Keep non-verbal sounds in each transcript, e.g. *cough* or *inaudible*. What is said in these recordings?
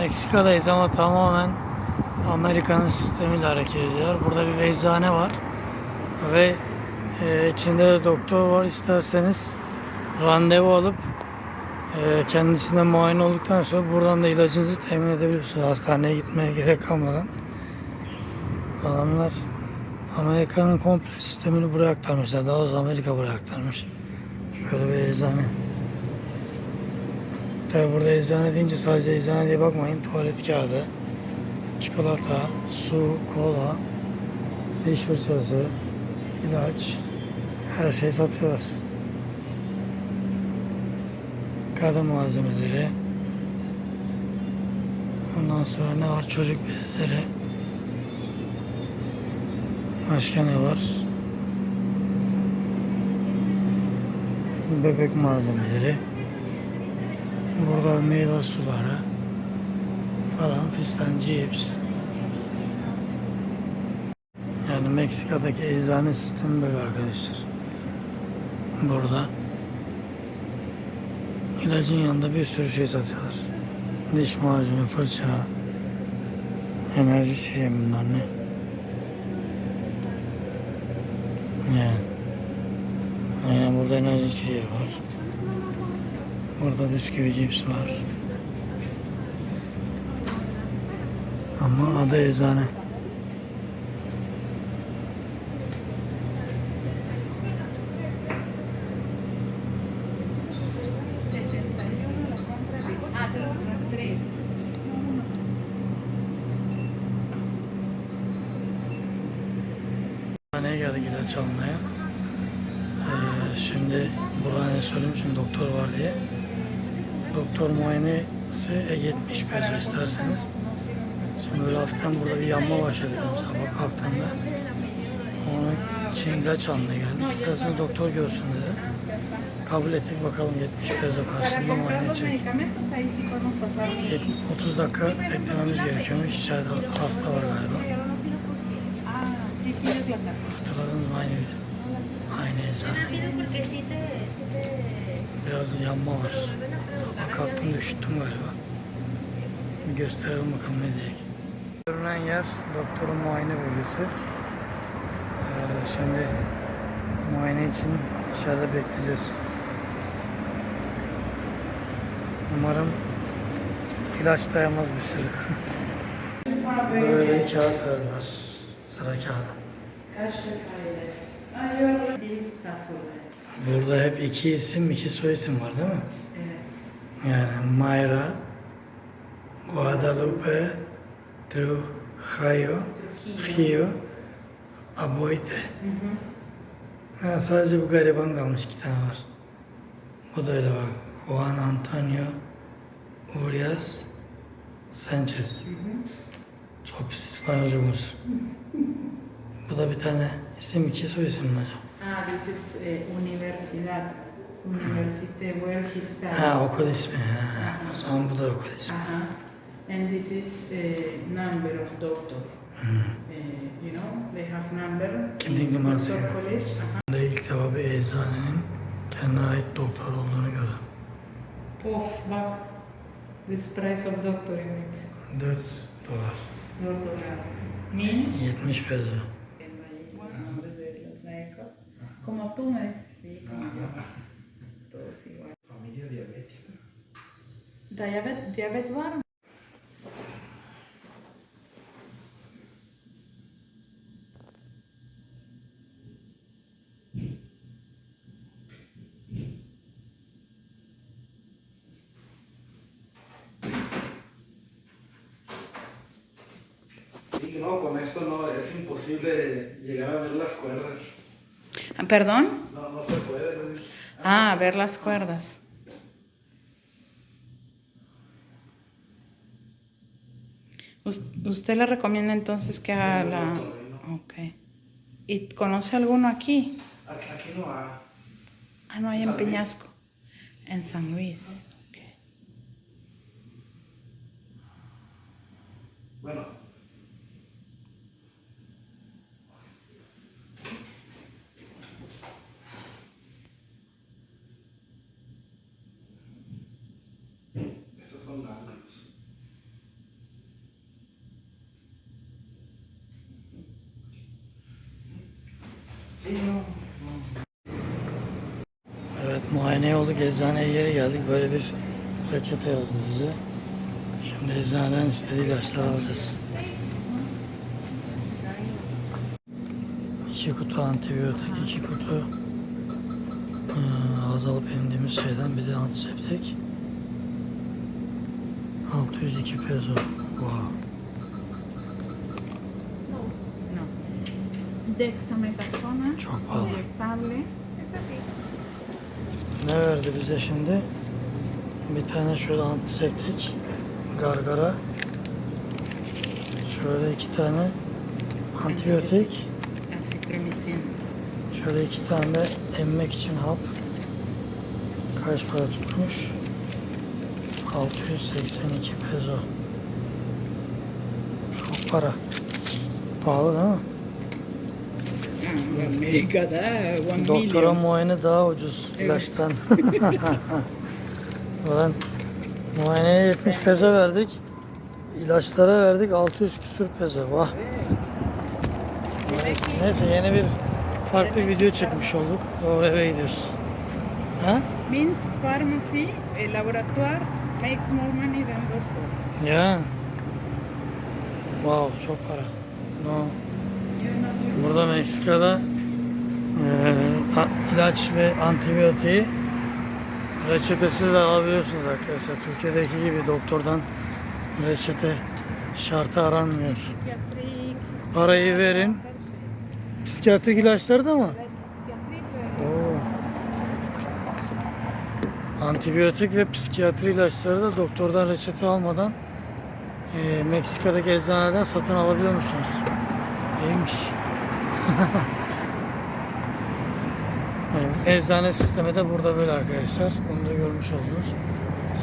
Meksika'dayız ama tamamen Amerika'nın sistemiyle hareket ediyorlar. Burada bir eczane var ve e, içinde de doktor var. İsterseniz randevu alıp e, kendisine muayene olduktan sonra buradan da ilacınızı temin edebiliyorsunuz. Hastaneye gitmeye gerek kalmadan. Adamlar Amerika'nın komple sistemini buraya aktarmışlar. Daha doğrusu Amerika buraya aktarmış. Şöyle bir eczane. Tabi burada eczane deyince sadece eczane diye bakmayın. Tuvalet kağıdı, çikolata, su, kola, diş fırçası, ilaç, her şey satıyorlar. Kadın malzemeleri. Ondan sonra ne var? Çocuk bezleri. Başka ne var? Bebek malzemeleri. Burada meyve suları falan fistan cips. Yani Meksika'daki eczane sistemi böyle arkadaşlar. Burada ilacın yanında bir sürü şey satıyorlar. Diş macunu, fırça, enerji içeceği bunlar ne? Yani. Aynen burada enerji içeceği var. Burada bisküvi cips var. Ama adı eczane. Hastaneye geldik ilaç almaya. Ee, şimdi burada ne söylemişim doktor var diye. Doktor muayenesi e, 70 peso isterseniz. Şimdi böyle hafiften burada bir yanma başladı benim sabah kalktığımda. Onun için ilaç almaya geldik. İsterseniz doktor görsün dedi. Kabul ettik bakalım 70 peso karşılığında muayene edecek. medicamentos ahí sí podemos pasar. 70 30 dakika beklememiz gerekiyormuş. İçeride hasta var galiba. Hatırladınız mı aynı? Aynı eczane. Biraz yanma var. Sabah kalktım üşüttüm galiba. Gösterelim bakalım ne diyecek. Görünen yer doktorun muayene bölgesi. Ee, şimdi muayene için içeride bekleyeceğiz. Umarım ilaç dayanmaz bir süre. Böyle kağıt verdiler. Sıra kağıdı. Kaç defa left? Ah, yo bir Saturday. Burada hep iki isim, iki soy isim var değil mi? Evet. Yani Mayra, Guadalupe, Trujillo, Trujillo, Aboite. Ha, sadece bu gariban kalmış iki tane var. Bu da öyle bak. Juan Antonio Urias Sanchez. Çok pis İspanyolca konuşur. *laughs* Bu da bir tane isim, iki soy isim acaba? Ah, this is eh, universidad. Universite Huelgistal. Ha okul ismi. Ha. O zaman bu da okul ismi. Aha. And this is a number of doctor. Eh, you know, they have number. Kimlik in numarası Doctor yani. College. Aha. Ben de ilk defa bir eczanenin kendine ait doktor olduğunu gördüm. Of, bak. This price of doctor in Mexico. 4 dolar. Dos dólares. Means. 70 peso. Como tú me dices, sí, como yo. Todos igual. Familia diabética. Diyabet, diyabet var mı? Sí, no, con esto no, es imposible llegar a ver las cuerdas. Perdón? No, no se puede. Ah, ver las cuerdas. Us- ¿Usted le recomienda entonces que haga No, la... no. Ok. ¿Y conoce alguno aquí? Aquí, no hay. Ah, no hay en Luis. Peñasco. En San Luis. Ok. Bueno, muayene olduk. Eczaneye geri geldik. Böyle bir reçete yazdı bize. Şimdi eczaneden istediği ilaçları alacağız. İki kutu antibiyotik, iki kutu ıı, ağız alıp emdiğimiz şeyden bir de antiseptik. 602 peso. Wow. No. Dexametasona Çok pahalı. inyectable. Es así. Ne verdi bize şimdi? Bir tane şöyle antiseptik, gargara. Şöyle iki tane antibiyotik. Acitromicin. Şöyle iki tane emmek için hap. Kaç para tutmuş? 682 peso. Çok para. Pahalı değil mi? Amerika'da one Doktora million. muayene daha ucuz Evet. ilaçtan. *laughs* Ulan muayeneye 70 peso verdik. İlaçlara verdik 600 küsür peso. Vah. Neyse yeni bir farklı video çekmiş olduk. Doğru eve gidiyoruz. Ha? Means pharmacy, el laboratoire makes more money than doctor. Ya. Wow çok para. No. Burada Meksika'da a- ilaç ve antibiyotiği reçetesiz de alabiliyorsunuz arkadaşlar. Türkiye'deki gibi doktordan reçete şartı aranmıyor. Parayı verin. Psikiyatrik ilaçları da mı? Oo. Antibiyotik ve psikiyatri ilaçları da doktordan reçete almadan eee, Meksika'daki eczaneden satın alabiliyormuşsunuz. İyiymiş. *laughs* Evet, eczane sistemi de burada böyle arkadaşlar. Bunu da görmüş oldunuz.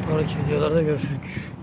Sonraki videolarda görüşürüz.